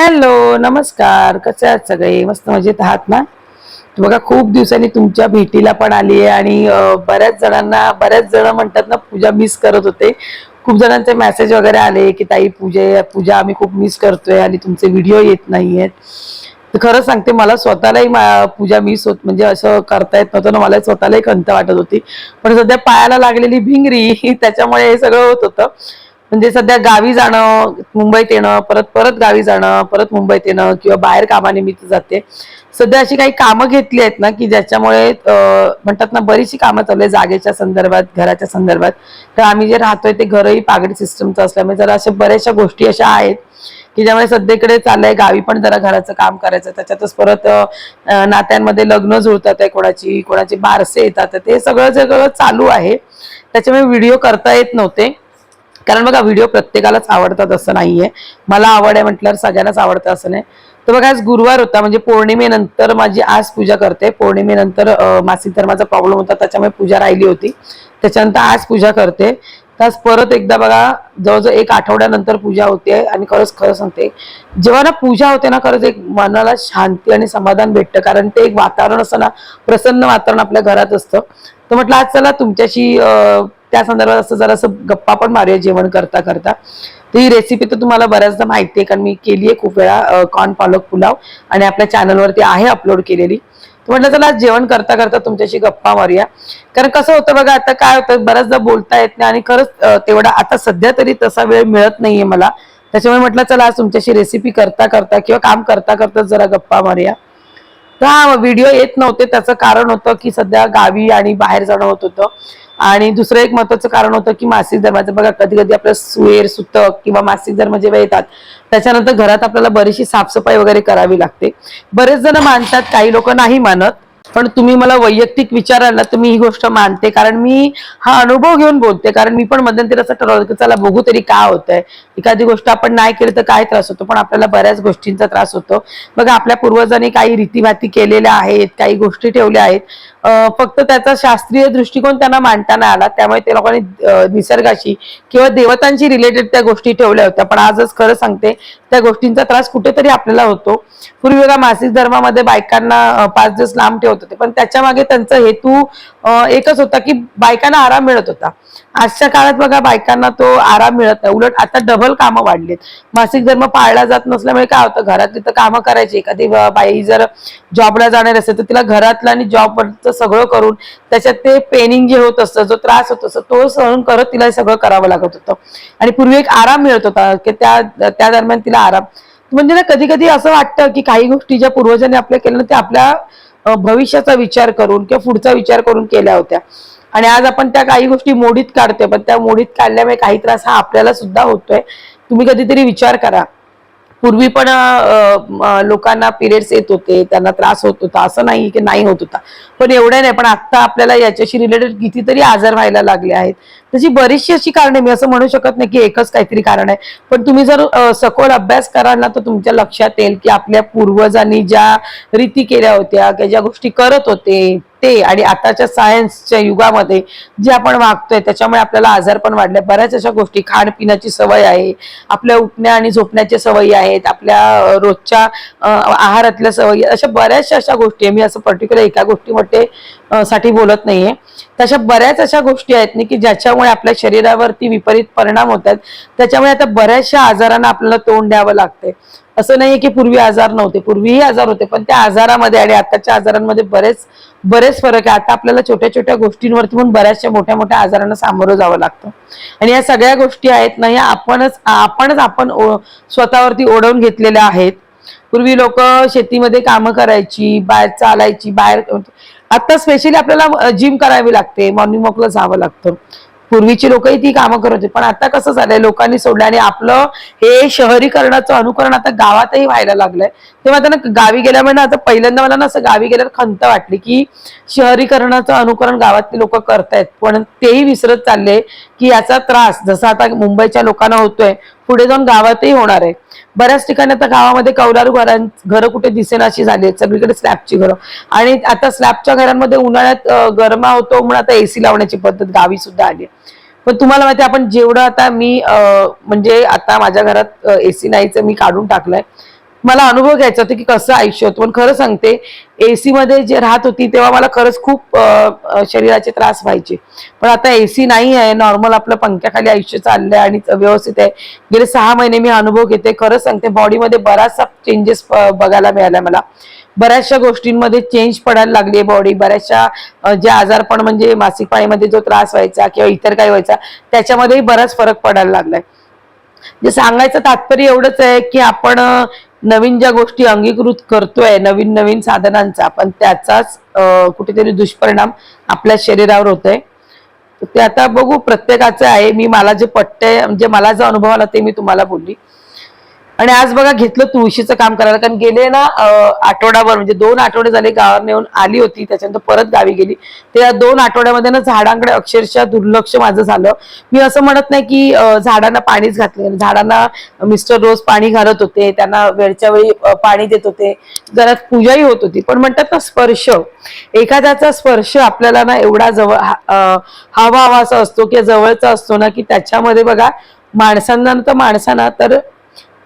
Hello नमस्कार. कसे आहात सगळे? मस्त मजेत आहात ना? बघा खूप दिवसांनी तुमच्या भेटीला पण आली आहे आणि बऱ्याच जणांना बऱ्याच जण म्हणतात ना पूजा मिस करत होते. खूप जणांचे मेसेज वगैरे आले की ताई पूजे पूजा आम्ही खूप मिस करतोय आणि तुमचे व्हिडिओ येत नाहीयेत. तर खरं सांगते मला स्वतःलाही पूजा मिस होत म्हणजे असं करता येत नव्हतं ना मला स्वतःलाही खंत वाटत होती. पण सध्या पायाला लागलेली भिंगरी त्याच्यामुळे हे सगळं होत होतं. म्हणजे सध्या गावी जाणं मुंबईत येणं परत परत गावी जाणं परत मुंबईत येणं किंवा बाहेर कामानिमित्त जाते. सध्या अशी काही कामं घेतली आहेत ना की ज्याच्यामुळे म्हणतात ना बरीचशी कामं चालू आहे जागेच्या संदर्भात घराच्या संदर्भात. तर आम्ही जे राहतोय ते घरही पागडी सिस्टमचं असल्यामुळे जरा अशा बऱ्याचशा गोष्टी अशा आहेत की ज्यामुळे सध्याकडे चाललंय गावी पण जरा घराचं काम करायचं त्याच्यातच परत नात्यांमध्ये लग्न जुळतात आहे कोणाची कोणाची बारसे येतात ते सगळं सगळं चालू आहे. त्याच्यामुळे व्हिडिओ करता येत नव्हते. कारण बघा व्हिडिओ प्रत्येकालाच आवडतात असं नाहीये. मला आवड आहे म्हटल्यावर सगळ्यांनाच आवडतं असं नाही. तर बघा आज गुरुवार होता म्हणजे पौर्णिमेनंतर माझी आज पूजा करते. पौर्णिमेनंतर मासिक धर्माचा प्रॉब्लेम होता त्याच्यामुळे पूजा राहिली होती. त्याच्यानंतर आज पूजा करते. तर परत एकदा बघा जवळजवळ एक आठवड्यानंतर पूजा होते आणि खरंच खरं सांगते जेव्हा ना पूजा होते ना खरंच एक मनाला शांती आणि समाधान भेटतं. कारण ते एक वातावरण असतं ना प्रसन्न वातावरण आपल्या घरात असतं. तर म्हटलं आज चला तुमच्याशी त्या संदर्भात असं जरासं गप्पा पण मारूया जेवण करता करता. तर ही रेसिपी तर तुम्हाला बऱ्याचदा माहिती आहे कारण मी केली आहे खूप वेळा कॉर्न पालक पुलाव आणि आपल्या चॅनलवरती आहे अपलोड केलेली. तर म्हटलं चला आज जेवण करता करता तुमच्याशी गप्पा मारूया. कारण कसं होतं बघा आता काय होतं बऱ्याचदा बोलता येत नाही आणि खरंच तेवढा आता सध्या तरी तसा वेळ मिळत नाहीये मला. त्याच्यामुळे म्हटलं चला आज तुमच्याशी रेसिपी करता करता किंवा काम करता करता जरा गप्पा मारूया. तर हा व्हिडिओ येत नव्हते त्याचं कारण होतं की सध्या गावी आणि बाहेर जाणं होत होतं. आणि दुसरं एक महत्वाचं कारण होतं की मासिक धर्माचं म्हणजे बघा कधी कधी आपलं सुएर सुतक किंवा मासिक धर्म जेव्हा म्हणजे येतात त्याच्यानंतर घरात आपल्याला बरीचशी साफसफाई वगैरे करावी लागते. बरेच जण मानतात काही लोक नाही मानत पण तुम्ही मला वैयक्तिक विचाराल ना तर मी ही गोष्ट मानते. कारण मी हा अनुभव घेऊन बोलते. कारण मी पण मध्यंतरी असं ठरवलं की चला बघू तरी काय होतंय. एखादी गोष्ट आपण नाही केली तर काय त्रास होतो? पण आपल्याला बऱ्याच गोष्टींचा त्रास होतो. बघा आपल्या पूर्वजांनी काही रीतीभाती केलेल्या आहेत काही गोष्टी ठेवल्या आहेत. फक्त त्याचा शास्त्रीय दृष्टिकोन त्यांना मांडता नाही आला. त्यामुळे ते लोकांनी निसर्गाशी किंवा देवतांशी रिलेटेड त्या गोष्टी ठेवल्या होत्या. पण आजच खरं सांगते त्या गोष्टींचा त्रास कुठेतरी आपल्याला होतो. पूर्वी बघा मासिक धर्मामध्ये बायकांना पाच दिवस लांब ठेवत होते. पण त्याच्यामागे त्यांचा हेतू एकच होता की बायकांना आराम मिळत होता. आजच्या काळात बघा बायकांना तो आराम मिळत नाही. उलट आता डबल कामं वाढलीत. मासिक धर्म पाळला जात नसल्यामुळे काय होतं? घरातली तर कामं करायची. एखादी बाई जर जॉबला जाणार असेल तर तिला घरातलं आणि जॉबवरचं सगळं करून त्याच्यात ते पेनिंग जे होत असतं जो त्रास होत असतो तो सहन करत तिला हे सगळं करावं लागत होतं. आणि पूर्वी एक आराम मिळत होता की त्या त्या दरम्यान तिला आराम. म्हणजे ना कधी कधी असं वाटतं की काही गोष्टी ज्या पूर्वजांनी आपल्या केल्या ना, आपल्या भविष्याचा विचार करून किंवा पुढचा विचार करून केल्या होत्या. आणि आज आपण त्या काही गोष्टी मोडीत काढतोय पण त्या मोडीत काढल्यामुळे काही त्रास हा आपल्याला सुद्धा होतोय. तुम्ही कधीतरी विचार करा. पूर्वी पण लोकांना पिरियड्स येत होते त्यांना त्रास होत होता असं नाही की नाही होत होता. पण एवढं नाही पण आत्ता आपल्याला याच्याशी रिलेटेड कितीतरी आजार व्हायला लागले आहेत. त्याची बरीचशी अशी कारणे मी असं म्हणू शकत नाही की एकच काहीतरी कारण आहे. पण तुम्ही जर सखोल अभ्यास कराल ना तर तुमच्या लक्षात येईल की आपल्या पूर्वजांनी ज्या रीती केल्या होत्या किंवा ज्या गोष्टी करत होते ते आणि आताच्या सायन्सच्या युगामध्ये जे आपण वागतोय त्याच्यामुळे आपल्याला आजार पण वाढले. बऱ्याच अशा गोष्टी खाणपिण्याची सवय आहे आपल्या उठण्या आणि झोपण्याच्या सवयी आहेत आपल्या रोजच्या आहारातल्या सवयी अशा बऱ्याचशा अशा गोष्टी आहे. मी असं पर्टिक्युलर एका गोष्टीमध्ये अ, साठी बोलत नाहीये. तशा बऱ्याच अशा गोष्टी आहेत ना की ज्याच्यामुळे आपल्या शरीरावरती विपरीत परिणाम होतात त्याच्यामुळे आता बऱ्याचशा आजारांना आपल्याला तोंड द्यावं लागतंय. असं नाहीये की पूर्वी आजार नव्हते पूर्वीही आजार होते पण त्या आजारामध्ये आणि आताच्या आजारांमध्ये बरेच बरेच फरक आहे. आता आपल्याला छोट्या छोट्या गोष्टींवरती पण बऱ्याचशा मोठ्या मोठ्या आजारांना सामोरं जावं लागतं. आणि या सगळ्या गोष्टी आहेत ना या आपणच आपणच आपण स्वतःवरती ओढवून घेतलेल्या आहेत. पूर्वी लोक शेतीमध्ये कामं करायची बाहेर चालायची बाहेर आता स्पेशली आपल्याला जिम करावी लागते मॉर्निंग वॉकला जावं लागतं. पूर्वीची लोकही ती कामं करत होती. पण आता कसं झालंय लोकांनी सोडलं आणि आपलं हे शहरीकरणाचं अनुकरण आता गावातही व्हायला लागलंय. तेव्हा त्यांना गावी गेल्यामुळे ना आता पहिल्यांदा मला ना असं गावी गेल्यावर खंत वाटली की शहरीकरणाचं अनुकरण गावातली लोक करतायत. पण तेही विसरत चालले की याचा त्रास जसा आता मुंबईच्या लोकांना होतोय पुढे जाऊन गावातही होणार आहे. बऱ्याच ठिकाणी आता गावामध्ये कौलारू घरां घरं कुठे दिसेनाशी झाली आहेत. सगळीकडे स्लॅबची घरं. आणि आता स्लॅबच्या घरांमध्ये उन्हाळ्यात गरमा होतो म्हणून आता एसी लावण्याची पद्धत गावी सुद्धा आली आहे. पण तुम्हाला माहिती आपण जेवढं आता मी म्हणजे आता माझ्या घरात एसी नाहीच मी काढून टाकलंय. मला अनुभव घ्यायचा होता की कसं आयुष्य होतं. पण खरं सांगते एसी मध्ये जे राहत होती तेव्हा मला खरंच खूप शरीराचे त्रास व्हायचे. पण आता एसी नाही आहे नॉर्मल आपलं पंख्याखाली आयुष्य चाललंय आणि व्यवस्थित आहे. गेले सहा महिने मी अनुभव घेते. खरंच सांगते बॉडीमध्ये बराचसा चेंजेस बघायला मिळाला मला. बऱ्याचशा गोष्टींमध्ये चेंज पडायला लागली आहे बॉडी बऱ्याचशा जे आजारपण म्हणजे मासिक पाळीमध्ये जो त्रास व्हायचा किंवा इतर काही व्हायचा त्याच्यामध्येही बराच फरक पडायला लागलाय. जे सांगायचं तात्पर्य एवढंच आहे की आपण नवीन ज्या गोष्टी अंगीकृत करतोय नवीन नवीन साधनांचा पण त्याचाच कुठेतरी दुष्परिणाम आपल्या शरीरावर होतोय. आहे ते आता बघू प्रत्येकाचं आहे. मी मला जे पट्टे म्हणजे मला जो अनुभव आला ते मी तुम्हाला बोलली. आणि आज बघा घेतलं तुळशीचं काम करायला. कारण गेले ना आठवड्यावर आठवडाभर म्हणजे दोन आठवडे झाले गावावर येऊन आली होती. त्याच्यानंतर परत गावी गेली. त्या या दोन आठवड्यामध्ये ना झाडांकडे अक्षरशः दुर्लक्ष माझं झालं. मी असं म्हणत नाही की झाडांना पाणीच घातलं झाडांना मिस्टर रोज पाणी घालत होते. त्यांना वेळच्या वेळी पाणी देत होते. घरात पूजाही होत होती. पण म्हणतात ना स्पर्श. एखाद्याचा स्पर्श आपल्याला ना एवढा जवळ हा- हवा हवासा असतो किंवा जवळचा असतो ना की त्याच्यामध्ये बघा माणसांना तर माणसांना तर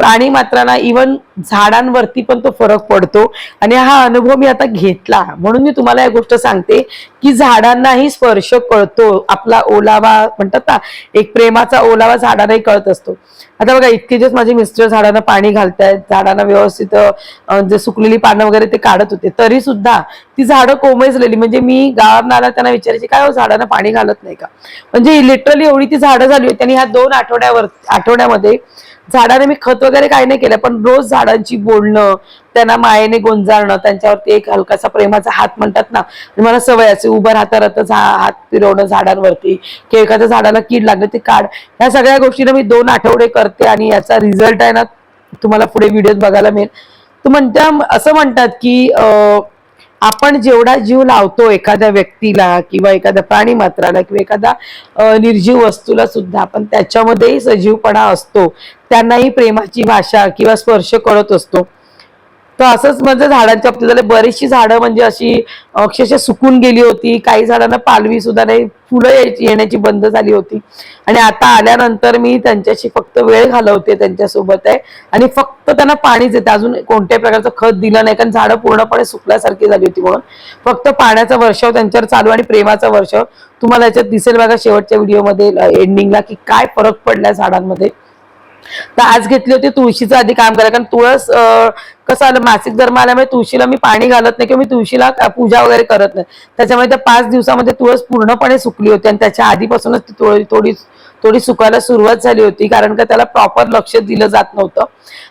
प्राणी मात्रांना इवन झाडांवरती पण तो फरक पडतो. आणि हा अनुभव मी आता घेतला. म्हणून मी तुम्हाला या गोष्ट सांगते की झाडांनाही स्पर्श कळतो. आपला ओलावा म्हणतात ना एक प्रेमाचा ओलावा झाडांनाही कळत असतो. आता बघा इतके दिवस माझे मिस्टर झाडांना पाणी घालतायत झाडांना व्यवस्थित जे सुकलेली पानं वगैरे ते काढत होते. तरी सुद्धा ती झाडं कोमेजलेली. म्हणजे मी गावांना त्यांना विचारायची काय हो झाडांना पाणी घालत नाही का? म्हणजे लिटरली एवढी ती झाडं झाली होती. आणि ह्या दोन आठवड्यावर आठवड्यामध्ये झाडाने मी खत वगैरे काही नाही केलं पण रोज झाडांची बोलणं त्यांना मायेने गोंजारणं त्यांच्यावरती एक हलकासा प्रेमाचा हात म्हणतात ना म्हणजे मला सवय असे उभं राहता राहता झा- हात फिरवणं झाडांवरती किंवा एखाद्या झाडाला कीड लागले ते काढ. ह्या सगळ्या गोष्टीने मी दोन आठवडे करते आणि याचा रिझल्ट आहे ना तुम्हाला पुढे व्हिडिओ बघायला मिळेल. तर म्हणत्या असं म्हणतात की आपण जेवढा जीव लावतो एखाद्या व्यक्तीला किंवा एखाद्या प्राणी मात्राला किंवा एखाद्या निर्जीव वस्तूला सुद्धा आपण त्याच्यामध्येही सजीवपणा असतो. त्यांनाही प्रेमाची भाषा किंवा स्पर्श कळत असतो. तर असंच म्हणजे झाडांच्या बाबतीत झालं. बरीचशी झाडं म्हणजे अशी अक्षरशः सुकून गेली होती. काही झाडांना पालवी सुद्धा नाही. फुलं यायची येण्याची बंद झाली होती. आणि आता आल्यानंतर मी त्यांच्याशी फक्त वेळ घालवते त्यांच्यासोबत आहे. आणि फक्त त्यांना पाणीच देते. अजून कोणत्याही प्रकारचं खत दिलं नाही. कारण झाडं पूर्णपणे सुकल्यासारखी झाली होती म्हणून. फक्त पाण्याचा वर्षाव त्यांच्यावर चालू आणि प्रेमाचा वर्षाव. तुम्हाला याच्यात दिसेल बघा शेवटच्या व्हिडिओमध्ये एंडिंगला की काय फरक पडला झाडांमध्ये. तर आज घेतली होती तुळशीचं आधी काम करायला. कारण तुळस कसं आलं मासिक धर्म आल्यामुळे तुळशीला मी पाणी घालत नाही किंवा मी तुळशीला पूजा वगैरे करत नाही. त्याच्यामुळे त्या पाच दिवसामध्ये तुळस पूर्णपणे सुकली होती आणि त्याच्या आधीपासूनच ती थोडी थोडी सुखायला सुकायला सुरुवात झाली होती कारण का त्याला प्रॉपर लक्ष दिलं जात नव्हतं.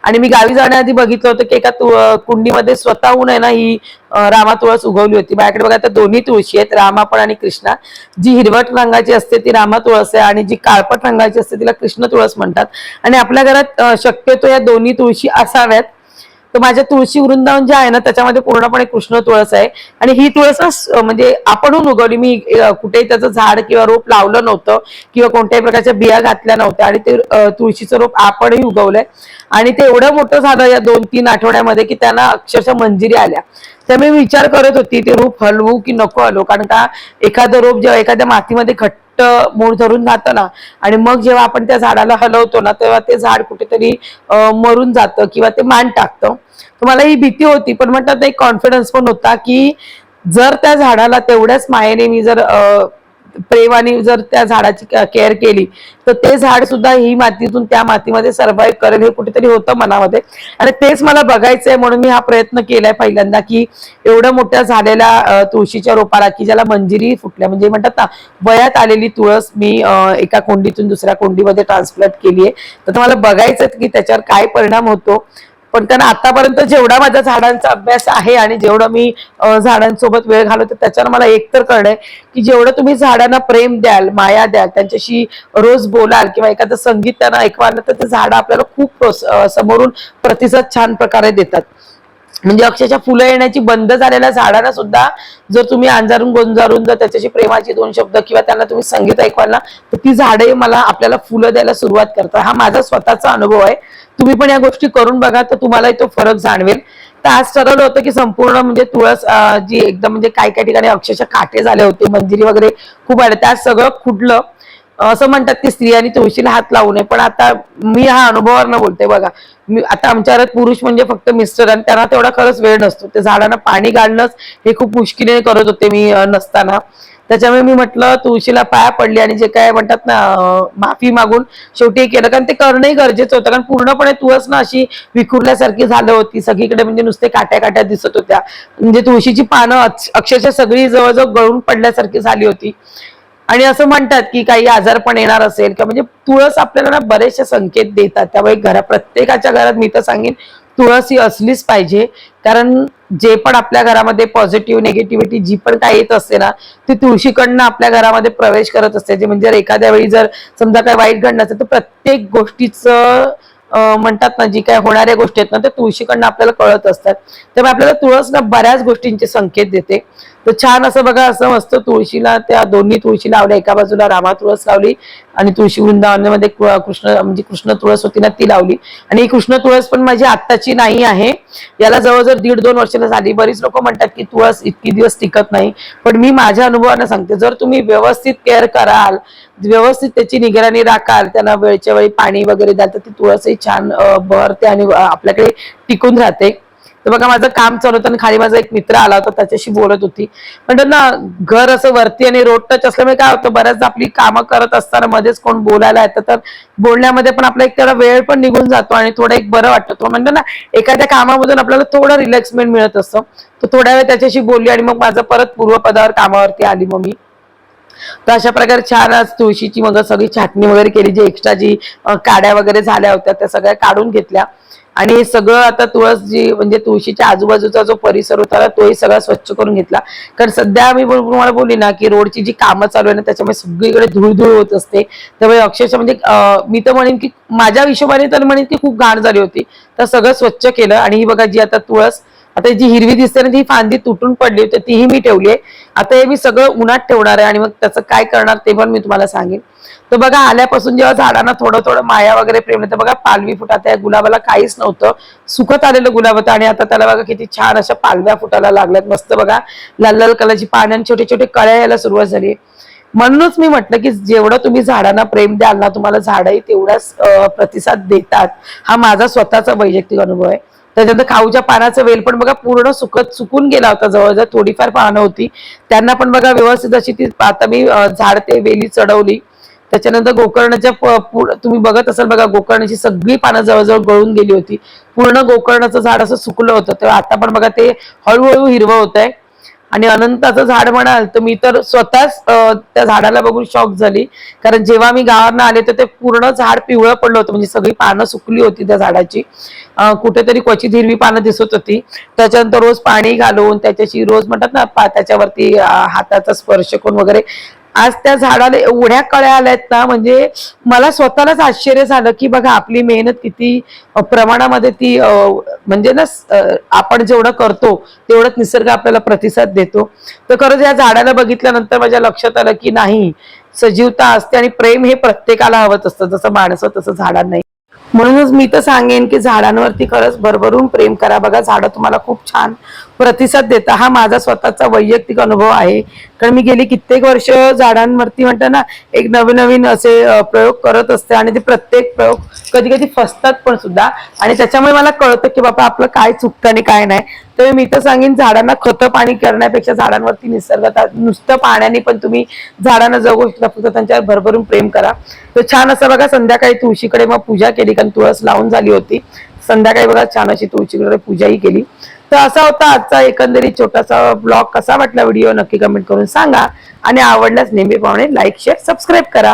आणि मी गावी जाण्याआधी बघितलं होतं की एका कुंडीमध्ये स्वतःहून आहे ना ही रामा तुळस उगवली होती. माझ्याकडे बघा आता दोन्ही तुळशी आहेत रामा पण आणि कृष्णा. जी हिरवट रंगाची असते ती रामा तुळस आहे आणि जी काळपट रंगाची असते तिला कृष्ण तुळस म्हणतात. आणि आपल्या घरात शक्यतो या दोन्ही तुळशी असाव्यात. तर माझ्या तुळशी वृंदावन जे आहे ना त्याच्यामध्ये पूर्णपणे कृष्ण तुळस आहे. आणि ही तुळस म्हणजे आपणहून उगवली. मी कुठेही त्याचं झाड किंवा रोप लावलं नव्हतं किंवा कोणत्याही प्रकारच्या बिया घातल्या नव्हत्या आणि ते तुळशीचं रोप आपणही उगवलंय. आणि ते एवढं मोठं झालं या दोन तीन आठवड्यामध्ये की त्यांना अक्षरशः मंजिरी आल्या. त्यामुळे मी विचार करत होती ते रोप हलवू की नको हलवू? कारण का एखादं रोप जेव्हा एखाद्या मातीमध्ये घट्ट मूळ धरून जातं ना आणि मग जेव्हा आपण त्या झाडाला हलवतो ना तेव्हा ते झाड कुठेतरी मरून जातं किंवा ते मान टाकतं. तर मला ही भीती होती पण म्हणतात एक कॉन्फिडन्स पण होता की जर त्या झाडाला तेवढ्याच मायेने मी जर अं, प्रेमाने जर त्या झाडाची केअर केली तर ते झाड सुद्धा ही मातीतून त्या मातीमध्ये सर्व्हाइव्ह करेल हे कुठेतरी होतं मनामध्ये. आणि तेच मला बघायचंय म्हणून मी हा प्रयत्न केलाय पहिल्यांदा की एवढं मोठ्या झालेल्या तुळशीच्या रोपाला की ज्याला मंजिरी फुटल्या. म्हणजे म्हणतात ना वयात आलेली तुळस मी एका कोंडीतून दुसऱ्या कोंडीमध्ये ट्रान्सप्लांट केली आहे तर मला बघायचं की त्याच्यावर काय परिणाम होतो. पण त्यांना आतापर्यंत जेवढा माझा झाडांचा अभ्यास आहे आणि जेवढं मी झाडांसोबत वेळ घालवतो त्याच्यावर मला एक तर कळलंय की जेवढं तुम्ही झाडांना प्रेम द्याल माया द्याल त्यांच्याशी रोज बोलाल किंवा एखादं संगीत त्यांना ऐकवाल तर ते झाडं आपल्याला खूप प्रोस- समोरून प्रतिसाद छान प्रकारे देतात. म्हणजे अक्षरशः फुलं येण्याची बंद झालेल्या झाडांना सुद्धा जर तुम्ही अंजारून गोंजारून जर त्याच्याशी प्रेमाचे दोन शब्द किंवा त्यांना तुम्ही संगीत ऐकवाल ना तर ती झाडे मला आपल्याला फुलं द्यायला सुरुवात करतात. हा माझा स्वतःचा अनुभव आहे. तुम्ही पण या गोष्टी करून बघा तर तुम्हालाही तो फरक जाणवेल. तर आज ठरवलं होतं की संपूर्ण म्हणजे तुळस जी एकदम म्हणजे काही काही ठिकाणी अक्षरशः काटे झाले होते मंजिरी वगैरे खूप आले त्यात सगळं खुडलं. असं म्हणतात की स्त्रियांनी तुळशीला हात लावू नये. पण आता मी हा अनुभवावर बोलते बघा. मी आता आमच्या घरात पुरुष म्हणजे फक्त मिस्टर आणि त्यांना तेवढा खरंच वेळ नसतो. ते झाडांना पाणी घालणंच हे खूप मुश्किलीने करत होते मी नसताना. त्याच्यामुळे मी म्हटलं तुळशीला पाया पडली आणि जे काय म्हणतात ना माफी मागून शेवटी केलं. कारण ते करणंही गरजेचं होतं. कारण पूर्णपणे तुळस ना अशी विखुरल्यासारखी झालं होती. सगळीकडे म्हणजे नुसते काट्या काट्या दिसत होत्या. म्हणजे तुळशीची पानं अक्ष- अक्षरशः सगळी जवळजवळ गळून पडल्यासारखी झाली होती. आणि असं म्हणतात की काही आजार पण येणार असेल किंवा म्हणजे तुळस आपल्याला ना बरेचसे संकेत देतात. त्यामुळे घरा प्रत्येकाच्या घरात मी तर सांगेन तुळस ही असलीच पाहिजे. कारण जे पण आपल्या घरामध्ये पॉझिटिव्ह निगेटिव्हिटी जी पण काही येत असते ना ती तुळशीकडनं आपल्या घरामध्ये प्रवेश करत असते. जे म्हणजे जर एखाद्या वेळी जर समजा काय वाईट घडणं असेल तर प्रत्येक गोष्टीचं म्हणतात ना जी काय होणाऱ्या गोष्टी आहेत ना त्या तुळशीकडनं आपल्याला कळत असतात. त्यामुळे आपल्याला तुळस ना बऱ्याच गोष्टींचे संकेत देते. तर छान असं बघा असं मस्त तुळशीला त्या दोन्ही तुळशी लावल्या एका बाजूला रामा तुळस लावली आणि तुळशी वृंदावनामध्ये कृ- कृष्ण म्हणजे कृष्ण तुळस होती ना ती लावली. आणि ही कृष्ण तुळस पण माझी आत्ताची नाही आहे. याला जवळजवळ दीड दोन वर्षाला झाली. बरीच लोक म्हणतात की तुळस इतकी दिवस टिकत नाही. पण मी माझ्या अनुभवानं सांगते जर तुम्ही व्यवस्थित केअर कराल व्यवस्थित त्याची निगराणी राखाल त्यांना वेळच्या वेळी पाणी वगैरे द्याल तर ती तुळसही छान बहरते आणि आपल्याकडे टिकून राहते. तर बघा माझं काम चालू होतं आणि खाली माझा एक मित्र आला होता त्याच्याशी बोलत होती. म्हणतात ना घर असं वरती आणि रोड टच असल्यामुळे काय होतं बऱ्याचदा आपली कामं करत असताना मध्येच कोण बोलायला येतं तर बोलण्यामध्ये पण आपला एक त्याला वेळ पण निघून जातो आणि थोडं एक बरं वाटतं. म्हणतो ना एखाद्या कामामधून आपल्याला थोडं रिलॅक्समेंट मिळत असतं तर थोड्या वेळ त्याच्याशी बोलली आणि मग माझं परत पूर्वपदावर कामावरती आली मग मी. तर अशा प्रकारे छान आज तुळशीची मग सगळी छाटणी वगैरे केली जी एक्स्ट्रा जी काड्या वगैरे झाल्या होत्या त्या सगळ्या काढून घेतल्या. आणि हे सगळं आता तुळस जी म्हणजे तुळशीच्या आजूबाजूचा जो परिसर होता तोही सगळा स्वच्छ करून घेतला. कारण सध्या मी तुम्हाला बोलली ना की रोडची जी कामं चालू आहे ना त्याच्यामुळे सगळीकडे धूळ होत असते. त्यामुळे अक्षरशः म्हणजे मी तर म्हणेन की माझ्या हिशोबाने तर म्हणेन की खूप घाण झाली होती. तर सगळं स्वच्छ केलं आणि ही बघा जी आता तुळस आता जी हिरवी दिसते ना ती फांदी तुटून पडली होती तीही मी ठेवली आहे. आता हे मी सगळं उन्हात ठेवणार आहे आणि मग त्याचं काय करणार ते पण मी तुम्हाला सांगेन. तर बघा आल्यापासून जेव्हा झाडांना थोडं थोडं माया वगैरे प्रेम तर बघा पालवी फुटात त्या गुलाबाला काहीच नव्हतं. सुकत आलेलं गुलाब होतं आणि आता त्याला बघा किती छान अशा पालव्या फुटायला लागल्यात. मस्त बघा लाल लाल कलरची पाण्याने आणि छोटे छोटे कळ्या यायला सुरुवात झाली म्हणूनच मी म्हटलं की जेवढं तुम्ही झाडांना प्रेम द्याल ना तुम्हाला झाडही तेवढाच प्रतिसाद देतात. हा माझा स्वतःचा वैयक्तिक अनुभव आहे. त्याच्यानंतर खाऊच्या पानाचं वेल पण बघा पूर्ण सुकत सुकून गेला होता. जवळजवळ थोडीफार पानं होती. त्यांना पण बघा व्यवस्थित अशी ती आता मी झाड ते वेली चढवली. त्याच्यानंतर गोकर्णाच्या प- तुम्ही बघत असाल बघा गोकर्णाची सगळी पानं जवळजवळ गळून गेली होती. पूर्ण गोकर्णाचं झाड असं सुकलं होतं. तेव्हा आता पण बघा ते हळूहळू हिरवं होत आहे आणि अनंताचं झाड म्हणाल तर मी तर स्वतःच त्या झाडाला बघून शॉक झाली. कारण जेव्हा मी गावांना आले तर ते पूर्ण झाड पिवळं पडलं होतं. म्हणजे सगळी पानं सुकली होती त्या झाडाची. कुठेतरी क्वचित हिरवी पानं दिसत होती. त्याच्यानंतर रोज पाणी घालून त्याच्याशी रोज म्हणतात ना त्याच्यावरती हाताचा स्पर्श करून वगैरे आज त्या झाडाला एवढ्या कळ्या आल्यात ना म्हणजे मला स्वतःलाच आश्चर्य झालं की बघा आपली मेहनत किती प्रमाणामध्ये ती म्हणजे ना आपण जेवढं करतो तेवढंच निसर्ग आपल्याला प्रतिसाद देतो. तर खरंच या झाडाला बघितल्यानंतर माझ्या लक्षात आलं की नाही सजीवता असते आणि प्रेम हे प्रत्येकाला हवत असतं जसं माणसं तसं झाडांनाही म्हणूनच मी तर सांगेन की झाडांवरती खरंच भरभरून प्रेम करा. बघा झाडं तुम्हाला खूप छान प्रतिसाद देता. हा माझा स्वतःचा वैयक्तिक अनुभव आहे. कारण मी गेली कित्येक वर्ष झाडांवरती म्हणतात ना एक नवीन नवीन असे प्रयोग करत असते आणि ते प्रत्येक प्रयोग कधी कधी फसतात पण सुद्धा. आणि त्याच्यामुळे मला कळतं की बाबा आपलं काय चुकतं आणि काय नाही. तर मी तर सांगेन झाडांना खतं पाणी करण्यापेक्षा झाडांवरती निसर्गात नुसतं पाण्याने पण तुम्ही झाडांना जगू शकता फक्त त्यांच्यावर भरभरून प्रेम करा. तर छान असं बघा संध्याकाळी तुळशीकडे मग पूजा केली कारण तुळस लावून झाली होती. संध्याकाळी बघा छान अशी तुळशीकडे पूजाही केली. तर असा होता आजचा एकंदरीत छोटासा ब्लॉग. कसा वाटला व्हिडिओ नक्की कमेंट करून सांगा. आणि आवडल्यास नेहमी पाहुणे लाईक शेअर सबस्क्राईब करा.